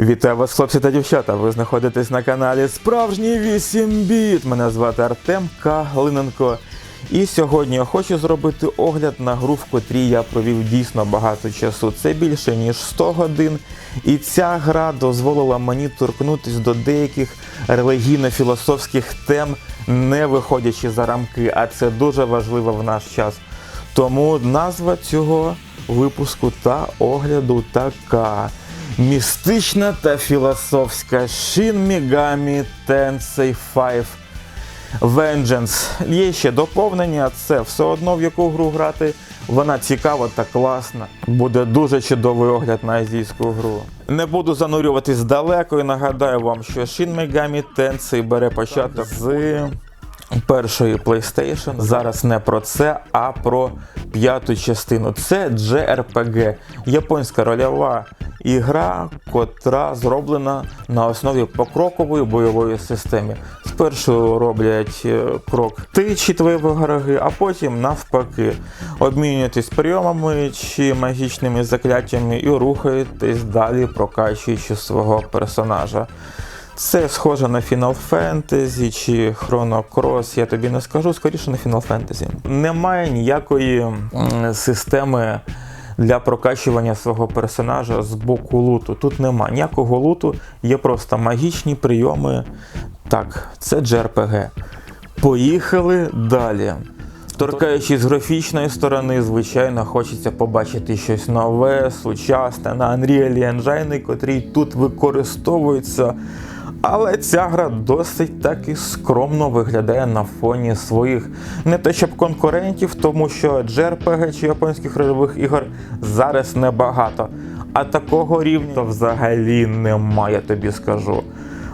Вітаю вас, хлопці та дівчата. Ви знаходитесь на каналі Справжній 8 біт. Мене звати Артем Калиненко. І сьогодні я хочу зробити огляд на гру, в котрій я провів дійсно багато часу. Це більше ніж 100 годин. І ця гра дозволила мені торкнутися до деяких релігійно-філософських тем, не виходячи за рамки. А це дуже важливо в наш час. Тому назва цього випуску та огляду така. Містична та філософська Shin Megami Tensei 5 Vengeance. Є ще доповнення, це все одно в яку гру грати. Вона цікава та класна. Буде дуже чудовий огляд на азійську гру. Не буду занурюватись далеко і нагадаю вам, що Shin Megami Tensei бере початок з першої PlayStation. Зараз не про це, а про п'яту частину. Це JRPG, японська рольова ігра, котра зроблена на основі покрокової бойової системи. Спершу роблять е, крок ти чи твої вороги, а потім навпаки. Обмінюєтесь прийомами чи магічними закляттями і рухаєтесь далі, прокачуючи свого персонажа. Це схоже на Final Fantasy чи Chrono Cross, я тобі не скажу, скоріше на Final Fantasy. Немає ніякої системи для прокачування свого персонажа з боку луту. Тут нема ніякого луту, є просто магічні прийоми. Так, це JRPG. Поїхали далі. Торкаючись з графічної сторони, звичайно, хочеться побачити щось нове, сучасне на Unreal Engine, котрий тут використовується. Але ця гра досить таки скромно виглядає на фоні своїх не те щоб конкурентів, тому що JRPG чи японських рольових ігор зараз небагато. А такого рівня взагалі немає, тобі скажу.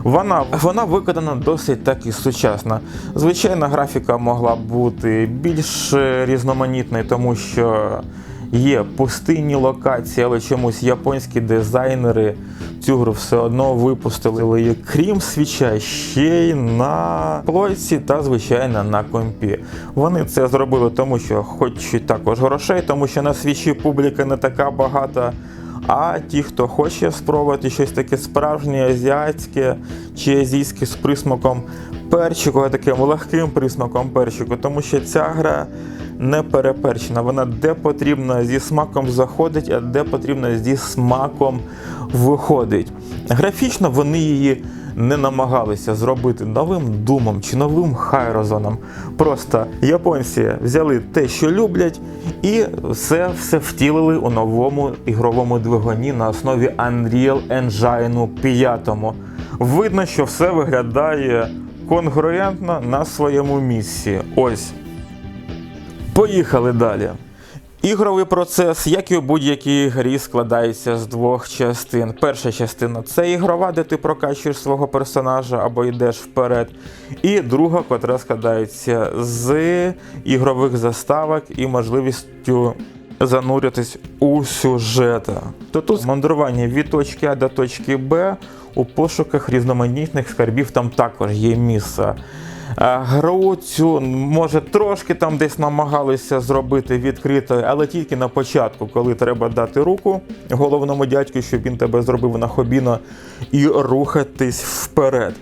Вона, вона виконана досить таки сучасно. Звичайно, графіка могла бути більш різноманітною, тому що є пустинні локації, але чомусь японські дизайнери цю гру все одно випустили її, крім свіча, ще й на плойці та, звичайно, на компі. Вони це зробили, тому що хочуть також грошей, тому що на свічі публіка не така багата. А ті, хто хоче спробувати щось таке справжнє, азіатське чи азійське з присмаком перчику, таким легким присмаком перчику, тому що ця гра не переперчена. Вона де потрібно зі смаком заходить, а де потрібно зі смаком виходить. Графічно вони її не намагалися зробити новим думом чи новим хайрозоном. Просто японці взяли те, що люблять, і все, все втілили у новому ігровому двигуні на основі Unreal Engine 5. Видно, що все виглядає конгруентно на своєму місці. Ось. Поїхали далі. Ігровий процес, як і у будь-якій грі, складається з двох частин. Перша частина це ігрова, де ти прокачуєш свого персонажа або йдеш вперед. І друга, котра складається з ігрових заставок і можливістю зануритись у сюжет. То тут мандрування від точки А до точки Б у пошуках різноманітних скарбів там також є місце. Е, Гру цю може трошки там десь намагалися зробити відкритою, але тільки на початку, коли треба дати руку головному дядьку, щоб він тебе зробив на хобіно і рухатись вперед.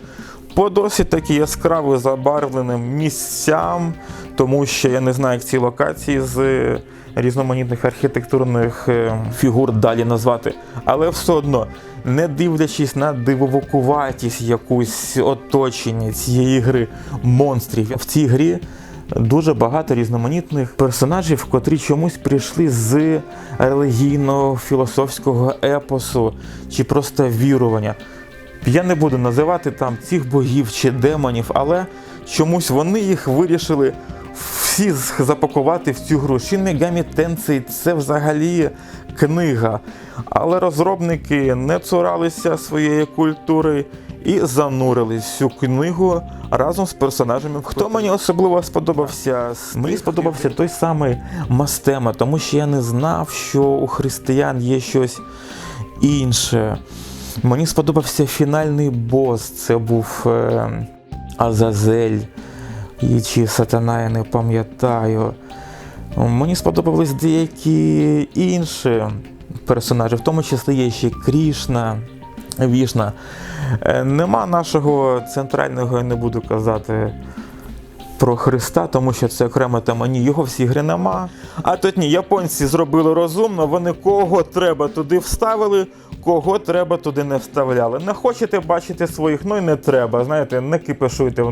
По досить таки яскраво забарвленим місцям, тому що я не знаю, як ці локації з різноманітних архітектурних е, фігур далі назвати. Але все одно, не дивлячись на дивовокуватість якусь оточення цієї гри монстрів, в цій грі дуже багато різноманітних персонажів, котрі чомусь прийшли з релігійного філософського епосу чи просто вірування. Я не буду називати там цих богів чи демонів, але чомусь вони їх вирішили всі запакувати в цю гру. Shin Megami Tensei – це взагалі книга. Але розробники не цуралися своєї культури і занурились цю книгу разом з персонажами. Хто мені особливо сподобався? Мені сподобався той самий Мастема, тому що я не знав, що у християн є щось інше. Мені сподобався фінальний бос. Це був е, Азазель. І чи сатана, я не пам'ятаю. Мені сподобались деякі інші персонажі, в тому числі є ще Крішна, Вішна. Е, Нема нашого центрального, я не буду казати. Про Христа, тому що це окрема тема. Ні, його всі ігри нема. А тут ні, японці зробили розумно, вони кого треба туди вставили, кого треба туди не вставляли. Не хочете бачити своїх, ну і не треба. Знаєте, не кипишуйте.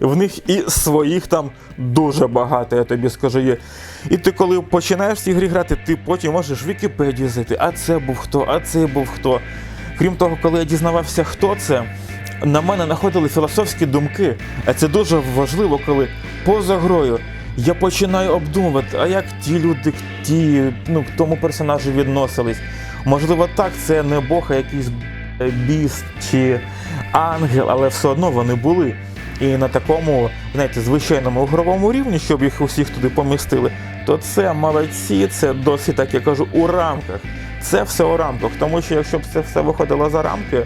В- них і своїх там дуже багато, я тобі скажу. Є. І ти коли починаєш в ці грі грати, ти потім можеш в Вікіпедію зайти, а це був хто, а це був хто. Крім того, коли я дізнавався, хто це, на мене находили філософські думки. А це дуже важливо, коли поза грою я починаю обдумувати, а як ті люди, ті, ну, к тому персонажу відносились. Можливо, так, це не Бог, а якийсь б- біс чи ангел, але все одно вони були. І на такому, знаєте, звичайному ігровому рівні, щоб їх усіх туди помістили, то це молодці, це досить, так я кажу, у рамках. Це все у рамках. Тому що якщо б це все виходило за рамки,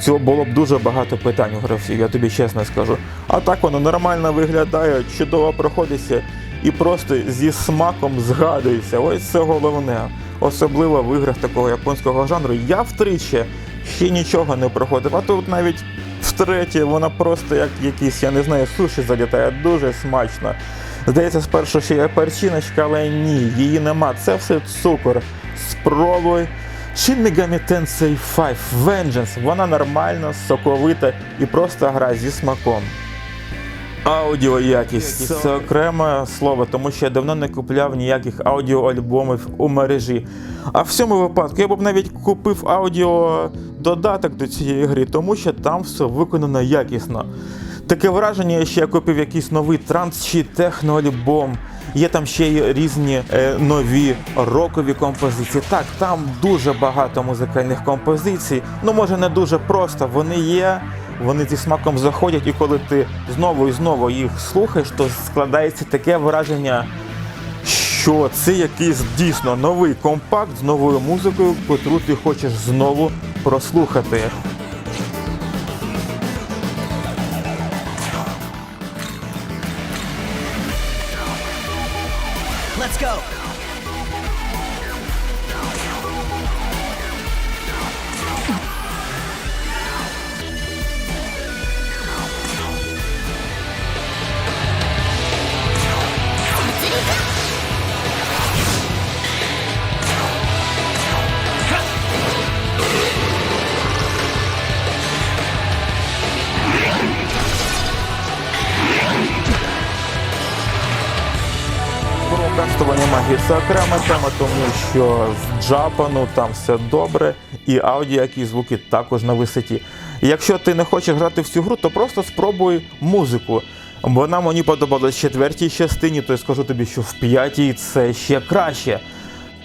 цього було б дуже багато питань у гравців, я тобі чесно скажу. А так воно нормально виглядає, чудово проходиться і просто зі смаком згадується. Ось це головне. Особливо в іграх такого японського жанру. Я втричі ще нічого не проходив, а тут навіть втретє вона просто як якийсь, я не знаю, суші залітає, дуже смачно. Здається, спершу ще є перчиночка, але ні, її нема. Це все цукор. Спробуй. Shin Megami Tensei 5 Vengeance. Вона нормальна, соковита і просто гра зі смаком. Аудіоякість це окреме слово, тому що я давно не купляв ніяких аудіоальбомів у мережі. А в цьому випадку я б навіть купив аудіододаток до цієї гри, тому що там все виконано якісно. Таке враження, що я купив якийсь новий транс чи техноальбом. Є там ще й різні е, нові рокові композиції. Так, там дуже багато музикальних композицій. Ну, може, не дуже просто. Вони є, вони зі смаком заходять, і коли ти знову і знову їх слухаєш, то складається таке враження, що це якийсь дійсно новий компакт з новою музикою, котру ти хочеш знову прослухати. Let's go. Кастування магії це окрема тема, тому що з Джапану там все добре, і аудіо, які звуки також на висоті. Якщо ти не хочеш грати в цю гру, то просто спробуй музику. Вона мені подобалась в четвертій частині, то я скажу тобі, що в п'ятій це ще краще.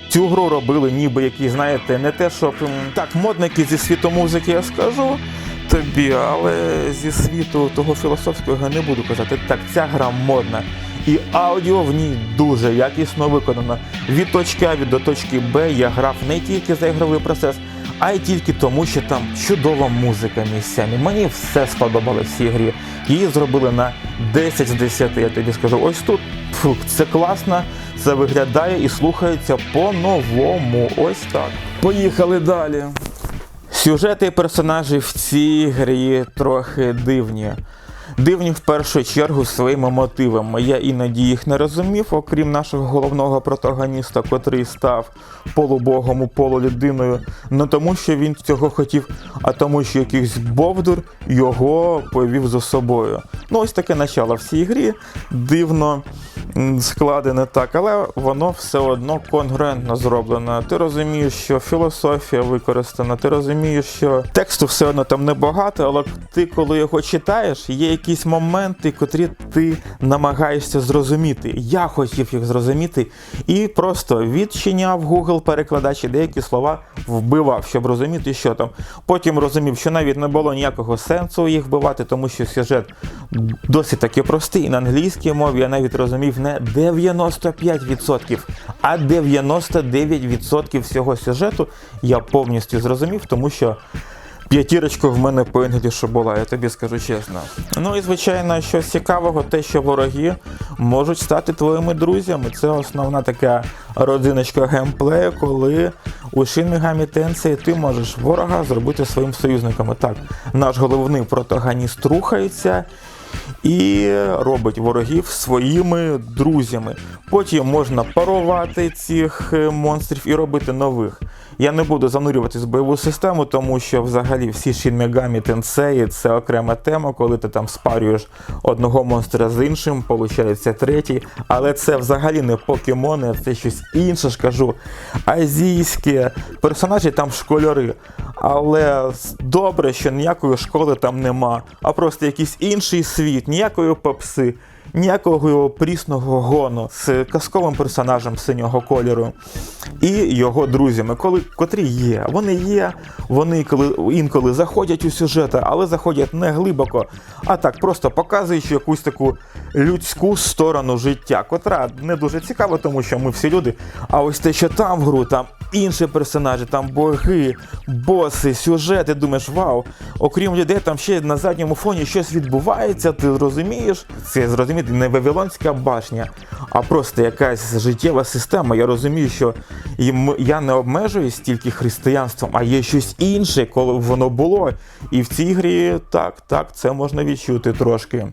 Цю гру робили ніби які, знаєте, не те, щоб так, модники зі світу музики я скажу тобі, але зі світу того філософського я не буду казати. Так, ця гра модна. І аудіо в ній дуже якісно виконано. Від точки А від до точки Б я грав не тільки за ігровий процес, а й тільки тому, що там чудова музика місцями. Мені все сподобалось в цій грі. Її зробили на 10 з 10, я тобі скажу. Ось тут фу, це класно, це виглядає і слухається по-новому. Ось так. Поїхали далі. Сюжети і персонажі в цій грі трохи дивні. Дивні в першу чергу своїми мотивами. Я іноді їх не розумів, окрім нашого головного протагоніста, котрий став полубогом у полулюдиною, не тому, що він цього хотів, а тому, що якийсь бовдур його повів за собою. Ну, ось таке начало в цій грі. Дивно складене так, але воно все одно конгруентно зроблено. Ти розумієш, що філософія використана, ти розумієш, що тексту все одно там небагато, але ти, коли його читаєш, є якісь моменти, котрі ти намагаєшся зрозуміти. Я хотів їх зрозуміти і просто відчиняв Google перекладач і деякі слова вбивав, щоб розуміти, що там. Потім розумів, що навіть не було ніякого сенсу їх вбивати, тому що сюжет досить таки простий. І на англійській мові я навіть розумів не 95%, а 99% всього сюжету я повністю зрозумів, тому що П'ятірочка в мене по Інглішу була, я тобі скажу чесно. Ну і звичайно, щось цікавого, те, що вороги можуть стати твоїми друзями. Це основна така родиночка геймплею, коли у Shin Megami ти можеш ворога зробити своїм союзником. Так, наш головний протагоніст рухається і робить ворогів своїми друзями. Потім можна парувати цих е, монстрів і робити нових. Я не буду занурюватись в бойову систему, тому що взагалі всі Shin Megami це окрема тема, коли ти там спарюєш одного монстра з іншим, получається третій. Але це взагалі не покемони, це щось інше ж кажу. Азійське персонажі там школяри. Але добре, що ніякої школи там нема, а просто якийсь інший світ, ніякої попси, ніякого прісного гону з казковим персонажем синього кольору і його друзями, коли котрі є. Вони є, вони коли інколи заходять у сюжети, але заходять не глибоко, а так просто показуючи якусь таку людську сторону життя, котра не дуже цікава, тому що ми всі люди. А ось те, що там в гру, там інші персонажі, там боги, боси, сюжети. Думаєш, вау, окрім людей, там ще на задньому фоні щось відбувається. Ти розумієш? Це зрозуміти не Вавилонська башня, а просто якась життєва система. Я розумію, що я не обмежуюсь тільки християнством, а є щось інше, коли воно було. І в цій грі так, так, це можна відчути трошки.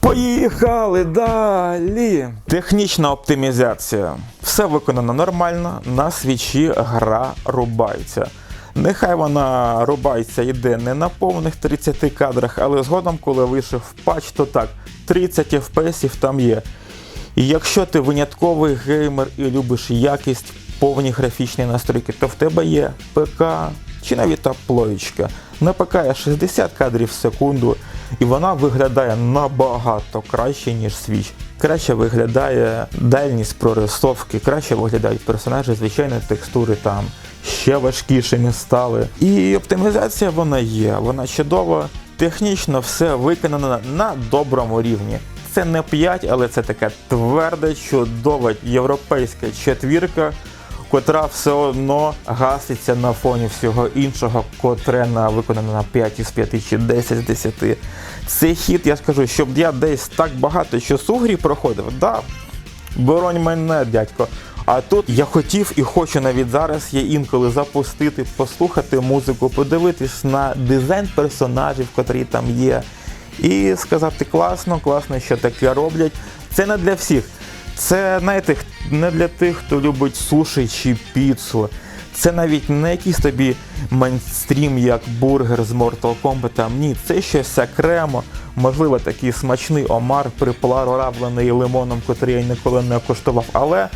Поїхали далі. Технічна оптимізація. Все виконано нормально. На свічі гра рубається. Нехай вона рубається йде не на повних 30 кадрах, але згодом, коли вийшов патч, то так, 30 FPS там є. І якщо ти винятковий геймер і любиш якість, повні графічні настройки, то в тебе є ПК чи навіть та плоєчка. На ПК є 60 кадрів в секунду, і вона виглядає набагато краще, ніж Switch. Краще виглядає дальність прорисовки, краще виглядають персонажі, звичайно, текстури там ще важкішими стали. І оптимізація вона є, вона чудова. Технічно все виконано на доброму рівні. Це не 5, але це така тверда, чудова європейська четвірка, котра все одно гаситься на фоні всього іншого, котре на виконано на 5 із 5 чи 10 з 10. Цей хід, я скажу, щоб я десь так багато часу в грі проходив, да, боронь мене, дядько. А тут я хотів і хочу навіть зараз є інколи запустити, послухати музику, подивитись на дизайн персонажів, котрі там є, і сказати класно, класно, що таке роблять. Це не для всіх. Це знаєте, не для тих, хто любить суші чи піцу. Це навіть не якийсь тобі мейнстрім, як бургер з Mortal Kombat. Ні, це щось окремо. Можливо, такий смачний омар приплавлений лимоном, котрий я ніколи не коштував. Але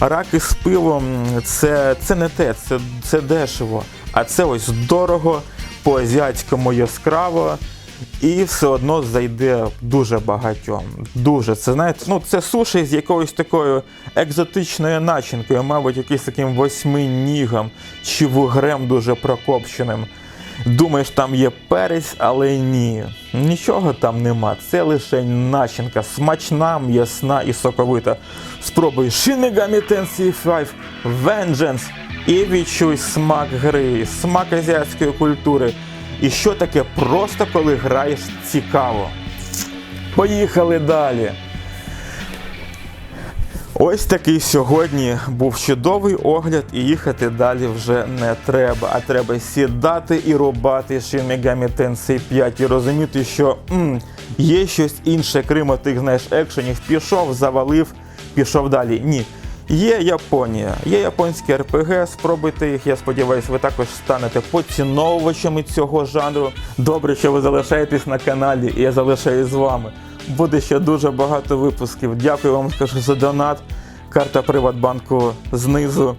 раки з пивом це, це не те, це, це дешево. А це ось дорого, по-азіатському яскраво. І все одно зайде дуже багатьом. Дуже. Це знаєте, ну це суші з якоюсь такою екзотичною начинкою, мабуть, якийсь таким восьминігом чи вугрем дуже прокопченим. Думаєш, там є перець, але ні. Нічого там нема. Це лише начинка, смачна, м'ясна і соковита. Спробуй Shin Megami Tensei 5 Vengeance і відчуй смак гри, смак азіатської культури. І що таке просто коли граєш цікаво. Поїхали далі. Ось такий сьогодні був чудовий огляд, і їхати далі вже не треба. А треба сідати і рубати Shin Megami Tensei 5 і розуміти, що м, є щось інше, крім тих, знаєш, екшенів. Пішов, завалив, пішов далі. Ні. Є Японія, є японські РПГ, спробуйте їх. Я сподіваюся, ви також станете поціновувачами цього жанру. Добре, що ви залишаєтесь на каналі, і я залишаюсь з вами. Буде ще дуже багато випусків. Дякую вам скажу за донат. Карта Приватбанку знизу.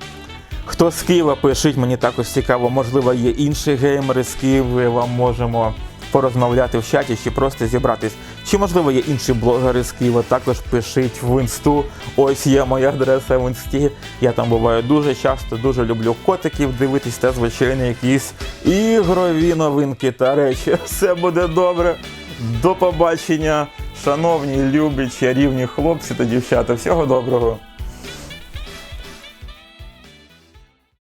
Хто з Києва, пишіть, мені також цікаво, можливо, є інші геймери з Києва, вам можемо порозмовляти в чаті чи просто зібратись. Чи можливо є інші блогери з Києва, також пишіть в інсту. Ось є моя адреса в інсті. Я там буваю дуже часто, дуже люблю котиків дивитись та звичайно якісь ігрові новинки та речі. Все буде добре. До побачення, шановні, любі, чарівні хлопці та дівчата. Всього доброго.